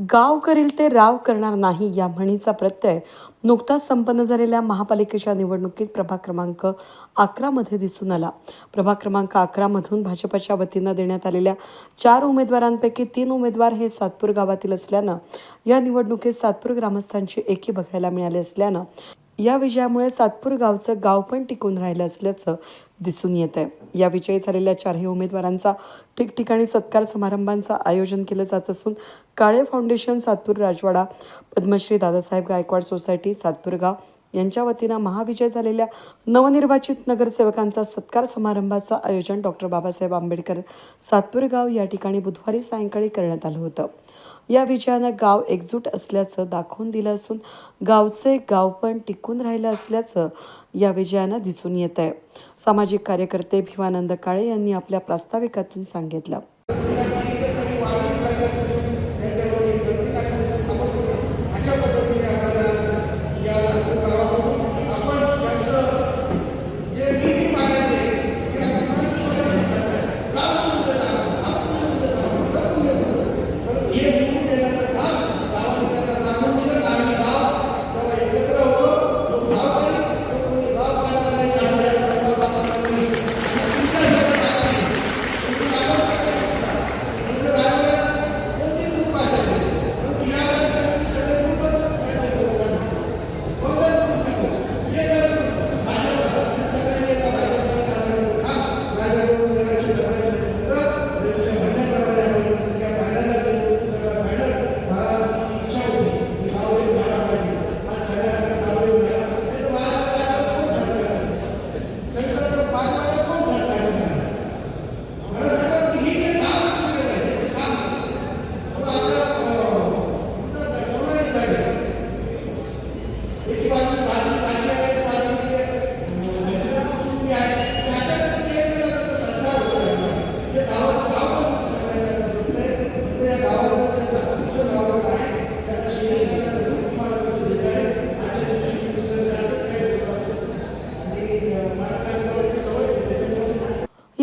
गाव करील ते राव करणार नाही या म्हणीचा प्रत्यय नुकताच संपन्न झालेल्या महापालिकेच्या निवडणुकीत प्रभाग क्रमांक अकरामध्ये दिसून आला. प्रभाग क्रमांक अकरामधून भाजपच्या वतीनं देण्यात आलेल्या चार उमेदवारांपैकी तीन उमेदवार हे सातपूर गावातील असल्यानं या निवडणुकीत सातपूर ग्रामस्थांची एकी बघायला मिळाली असल्यानं या विजयामुळे सातपूर गावचं गाव पण टिकून राहिलं असल्याचं दिसून येत आहे या विजयी झालेल्या चारही उमेदवारांचा ठिकठिकाणी सत्कार समारंभांचं आयोजन केलं जात असून काळे फाउंडेशन सातपूर राजवाडा पद्मश्री दादासाहेब गायकवाड सोसायटी सातपूर गाव यांच्या वतीनं महाविजय झालेल्या नवनिर्वाचित नगरसेवकांचा सत्कार समारंभाचं आयोजन डॉक्टर बाबासाहेब आंबेडकर सातपूर गाव या ठिकाणी बुधवारी सायंकाळी करण्यात आलं होतं. या विजयानं गाव एकजूट असल्याचं दाखवून दिलं असून गावचे गाव पण टिकून राहिलं असल्याचं या विजयानं दिसून येत आहे सामाजिक कार्यकर्ते भिवानंद काळे यांनी आपल्या प्रास्ताविकातून सांगितलं.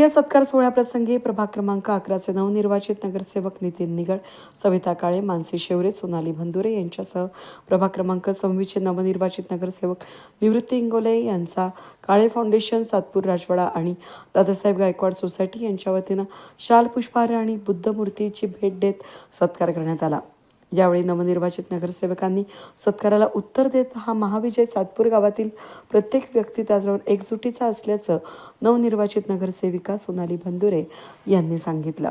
या सत्कार सोहळ्याप्रसंगी प्रभाग क्रमांक अकराचे नवनिर्वाचित नगरसेवक नितीन निगड सविता काळे मानसी शेवरे सोनाली भंदुरे यांच्यासह प्रभाग क्रमांक सव्वीसचे नवनिर्वाचित नगरसेवक निवृत्ती इंगोले यांचा काळे फाउंडेशन सातपूर राजवाडा आणि दादासाहेब गायकवाड सोसायटी यांच्या वतीनं शाल पुष्पहार आणि बुद्धमूर्तीची भेट देत सत्कार करण्यात आला. यावेळी नवनिर्वाचित नगरसेवकांनी सत्काराला उत्तर देत हा महाविजय सातपूर गावातील प्रत्येक व्यक्ती त्याचबरोबर एकजुटीचा असल्याचं नवनिर्वाचित नगरसेविका सोनाली भंदुरे यांनी सांगितलं.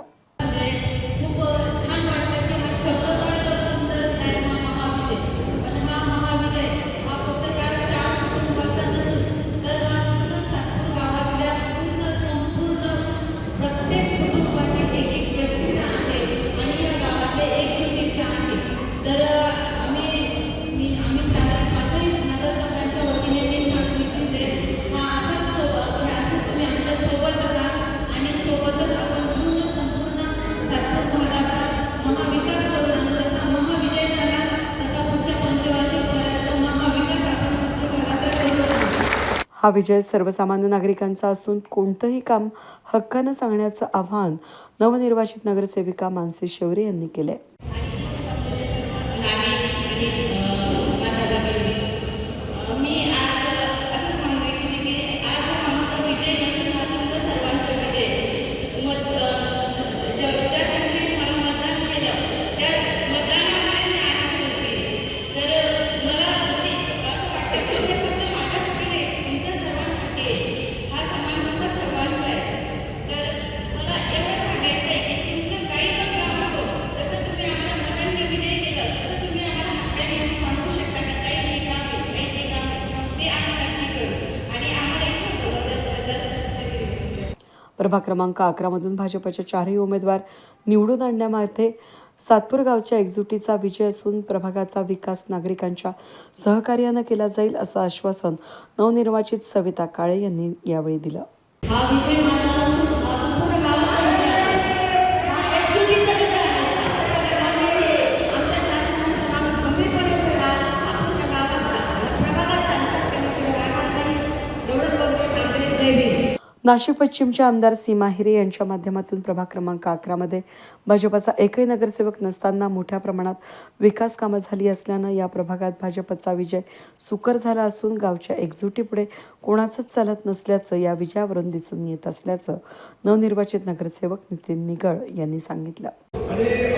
हा विजय सर्वसामान्य नागरिकांचा असून कोणतंही काम हक्कानं सांगण्याचं आव्हान नवनिर्वाचित नगरसेविका मानसी शेवरे यांनी केलंय. प्रभाग क्रमांक अकरामधून भाजपच्या चारही उमेदवार निवडून आणण्यामध्ये सातपूर गावच्या एकजुटीचा विजय असून प्रभागाचा विकास नागरिकांच्या सहकार्यानं केला जाईल असं आश्वासन नवनिर्वाचित सविता काळे यांनी यावेळी दिलं. नाशिक पश्चिमच्या आमदार सीमा हिरे यांच्या माध्यमातून प्रभाग क्रमांक अकरामध्ये भाजपाचा एकही नगरसेवक नसताना मोठ्या प्रमाणात विकास कामं झाली असल्यानं या प्रभागात भाजपचा विजय सुकर झाला असून गावच्या एकजुटीपुढे कोणाचंच चालत नसल्याचं या विजयावरून दिसून येत असल्याचं नवनिर्वाचित नगरसेवक नितीन निगळ यांनी सांगितलं.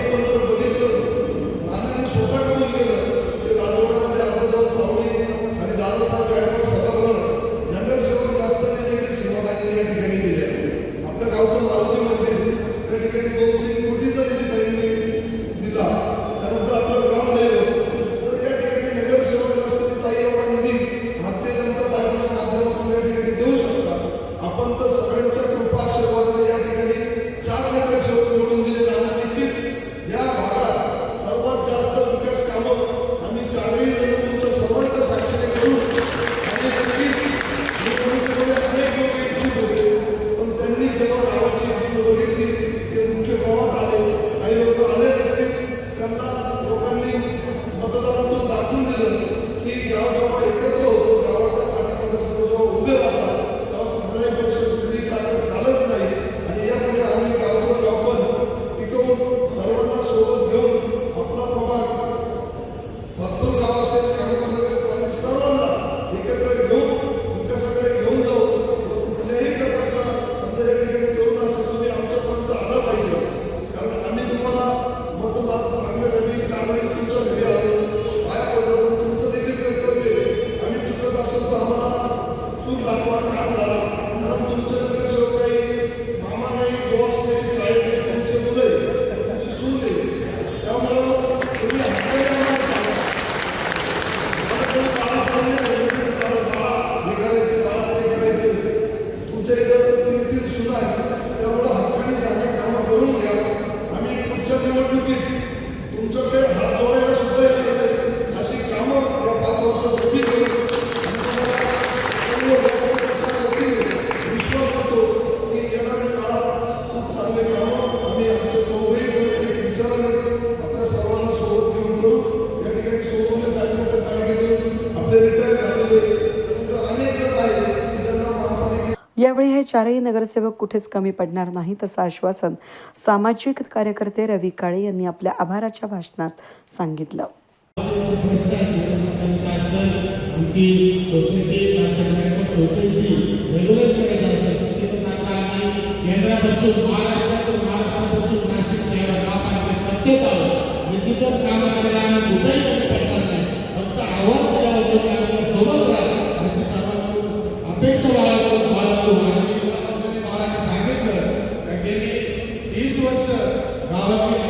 यावेळी हे चारही नगरसेवक कुठेच कमी पडणार नाही तसं आश्वासन सामाजिक कार्यकर्ते रवी काळे यांनी आपल्या आभाराच्या भाषणात सांगितलं. नाशिक शहरात తీసువచ్చు రావాలి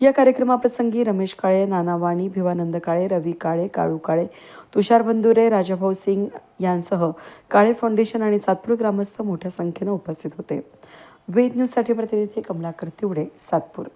या कार्यक्रमाप्रसंगी रमेश काळे नानावाणी भिवानंद काळे रवी काळे काळू काळे तुषार बंधुरे राजाभाऊ सिंग यांसह काळे फाउंडेशन आणि सातपूर ग्रामस्थ मोठ्या संख्येनं उपस्थित होते. वेद न्यूजसाठी प्रतिनिधी कमलाकर तिवडे सातपूर.